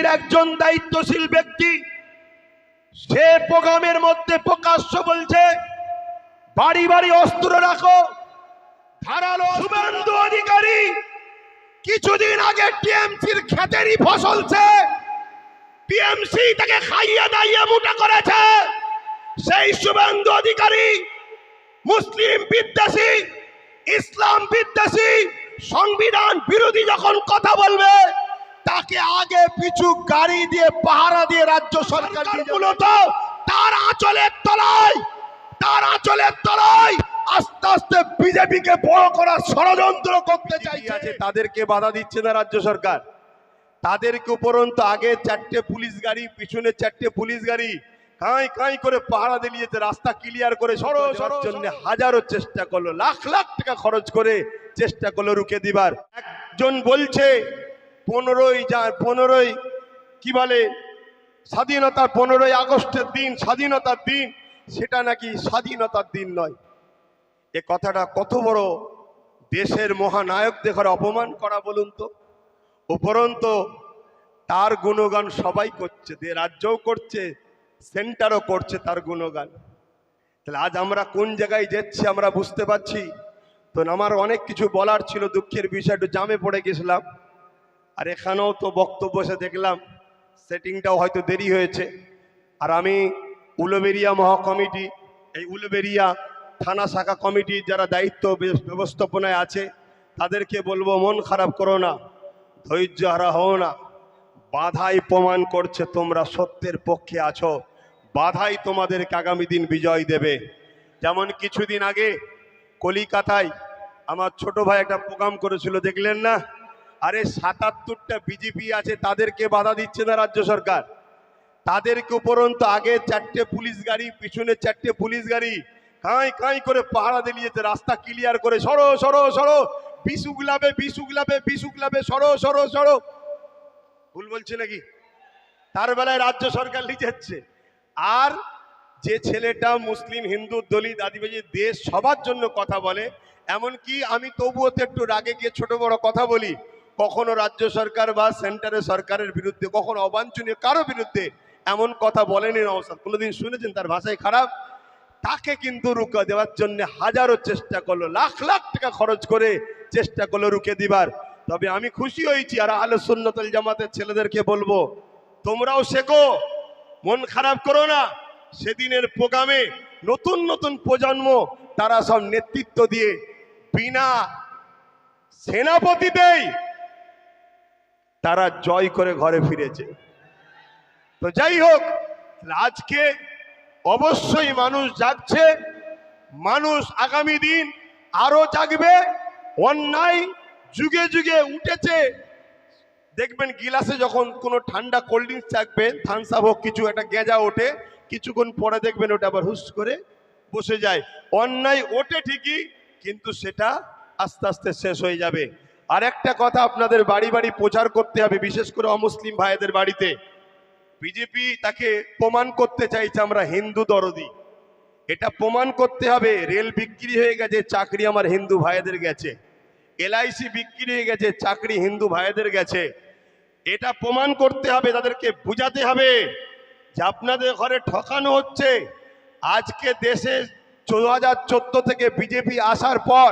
এর একজন দায়িত্বশীল ব্যক্তি, সে প্রোগ্রামের মধ্যে প্রকাশ্য বলছে, বাড়ি বাড়ি অস্ত্র রাখো। ধারালো শুভেন্দু অধিকারী কিছুদিন আগে টিএমসির খেতেরই ফসলছে টিএমসি তাকে খাইয়ে দাইয়ে মোটা করেছে। সেই শুভেন্দু অধিকারী মুসলিম বিদ্বেষী, ইসলাম বিদ্বেষী, সংবিধান বিরোধী যখন কথা বলবে তাকে আগে পিছু গাড়ি দিয়ে পাহারা দিয়ে রাজ্য সরকার মূলত তার আঁচলের তলায় তার আঁচলের তলায় আস্তে আস্তে বিজেপিকে বড় করার ষড়যন্ত্র করতে চাইছে। তাদেরকে বাধা দিচ্ছে না রাজ্য সরকার। তাদেরকে উপরন্তু আগে চারটে পুলিশ গাড়ি পিছনে চারটে পুলিশ গাড়ি কাঁই কাঁই করে পাহারা দিয়ে রাস্তা ক্লিয়ার করে সরো সরো জন্য হাজারো চেষ্টা করল লাখ লাখ টাকা খরচ করে চেষ্টা করল রুখে দিবার। একজন বলছে পনেরোই যা পনেরোই, কি বলে? স্বাধীনতার পনেরোই আগস্টের দিন, স্বাধীনতার দিন, সেটা নাকি স্বাধীনতার দিন নয়। এ কথাটা কত বড় দেশের মহানায়ক দেখার অপমান করা বলুন তো। উপরন্ত তার গুণগান সবাই করছে দে রাজ্যও করছে, সেন্টারও করছে তার গুণগান। তাহলে আজ আমরা কোন জায়গায় যাচ্ছি আমরা বুঝতে পারছি? তো আমার অনেক কিছু বলার ছিল, দুঃখের বিষয়, একটু জামে পড়ে গেছিলাম। আর এখানেও তো বক্তব্য এসে দেখলাম সেটিংটাও হয়তো দেরি হয়েছে। আর আমি উলুবেরিয়া মহাকমিটি এই উলুবেরিয়া থানা শাখা কমিটির যারা দায়িত্ব ব্যবস্থাপনায় আছে, তাদেরকে বলব, মন খারাপ করো না, ধৈর্য হারা হও না। বাধাই প্রমাণ করছে তোমরা সত্যের পক্ষে আছো। বাধাই তোমাদেরকে আগামী দিন বিজয় দেবে। যেমন কিছুদিন আগে কলিকাতায় আমার ছোট ভাই একটা প্রোগ্রাম করেছিল, দেখলেন না? আরে সাতাত্তরটা বিজেপি আছে, তাদেরকে বাধা দিচ্ছে না রাজ্য সরকার। তাদেরকে উপরন্তু আগে চারটে পুলিশ গাড়ি, পিছনে চারটে পুলিশ গাড়ি, কাঁই কাঁই করে পাহারা দিয়ে যেতে রাস্তা ক্লিয়ার করে, সরো সরো সরো বিশুগুলাবে বিশুগুলাবে বিশুগুলাবে সরো সরো সরো। ভুল বলছে নাকি? তার বেলায় রাজ্য সরকার লিখে যাচ্ছে। আর যে ছেলেটা মুসলিম, হিন্দু, দলিত, আদিবাসী, দেশ, সবার জন্য কথা বলে, এমনকি আমি তবুও তো একটু রাগে গিয়ে ছোট বড় কথা বলি কখনো রাজ্য সরকার বা সেন্টারের সরকারের বিরুদ্ধে, কখনো অবাঞ্ছনীয় কারও বিরুদ্ধে এমন কথা বলেনি নওসাদ কোনোদিন শুনেছেন তার ভাষায় খারাপ? তাকে কিন্তু রুকা দেওয়ার জন্য হাজারো চেষ্টা করল, লাখ লাখ টাকা খরচ করে চেষ্টা করল রুকে দিবার। তবে আমি খুশি হয়েছি আর আলো সুন্নতল জামাতের ছেলেদেরকে বলব, তোমরাও শেখো, মন খারাপ করো না। সেদিনের প্রোগ্রামে নতুন নতুন প্রজন্ম, তারা সব নেতৃত্ব দিয়ে বিনা সেনাপতিতেই তারা জয় করে ঘরে ফিরেছে। তো যাই হোক আজকে অবশ্যই মানুষ যাচ্ছে মানুষ আগামী দিন আরও জাগবে, অন্যায় যুগে যুগে উঠেছে। দেখবেন গিলাসে যখন কোনো ঠান্ডা কোল্ড ড্রিঙ্কস থামস আপ হোক, কিছু একটা গেঁজা ওঠে, কিছুক্ষণ পরে দেখবেন ওটা আবার হুস করে বসে যায়। অন্যায় ওঠে ঠিকই, কিন্তু সেটা আস্তে আস্তে শেষ হয়ে যাবে। আর একটা কথা আপনাদের বাড়ি বাড়ি প্রচার করতে হবে, বিশেষ করে অমুসলিম ভাইদের বাড়িতে। বিজেপি তাকে প্রমাণ করতে চাইছে আমরা হিন্দু দরদি। এটা প্রমাণ করতে হবে, রেল বিক্রি হয়ে গেছে, চাকরি আমার হিন্দু ভাইদের গেছে। এলআইসি বিক্রি হয়ে গেছে, চাকরি হিন্দু ভাইদের গেছে। এটা প্রমাণ করতে হবে, তাদেরকে বুঝাতে হবে যে আপনাদের ঘরে ঠকানো হচ্ছে। আজকে দেশে দু হাজার চোদ্দ থেকে বিজেপি আসার পর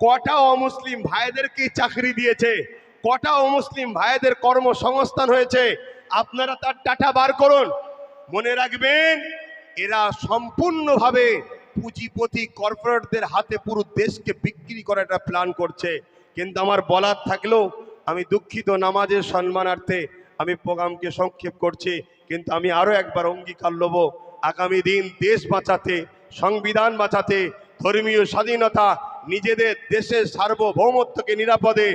কটা অমুসলিম ভাইদেরকে চাকরি দিয়েছে? কটা অমুসলিম ভাইদের কর্মসংস্থান হয়েছে? আপনারা তার ডাটা বার করুন। মনে রাখবেন, এরা সম্পূর্ণভাবে পুঁজিপতি কর্পোরেটদের হাতে পুরো দেশকে বিক্রি করার একটা প্ল্যান করছে। কিন্তু আমার বলার থাকলেও আমি দুঃখিত নামাজের সম্মানার্থে আমি প্রোগ্রামকে সংক্ষেপ করছি। কিন্তু আমি আরও একবার অঙ্গীকার লব, আগামী দিন দেশ বাঁচাতে, সংবিধান বাঁচাতে, ধর্মীয় স্বাধীনতা নিজেদের দেশের সার্বভৌমত্বকে নিরাপদে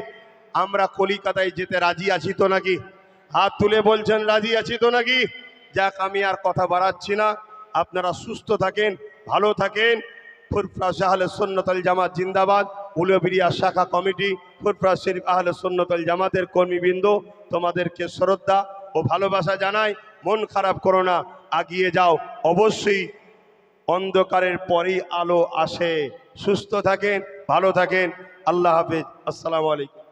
আমরা কলিকাতায় যেতে রাজি আছি তো নাকি? হাত তুলে বলছেন, রাজি আছি তো নাকি? যাক, আমি আর কথা বাড়াচ্ছি না। আপনারা সুস্থ থাকেন, ভালো থাকেন। ফুরফরা শাহলে সন্ন্যতল জামাত জিন্দাবাদ। উলবিরিয়া শাখা কমিটি, ফুরফরা শরীফ আহলে সন্ন্যতল জামাতের কর্মীবৃন্দ, তোমাদেরকে শ্রদ্ধা ও ভালোবাসা জানাই। মন খারাপ করো না আগিয়ে যাও। অবশ্যই অন্ধকারের পরেই আলো আসে। সুস্থ থাকেন ভালো থাকেন। আল্লাহ হাফিজ। আসসালামু আলাইকুম।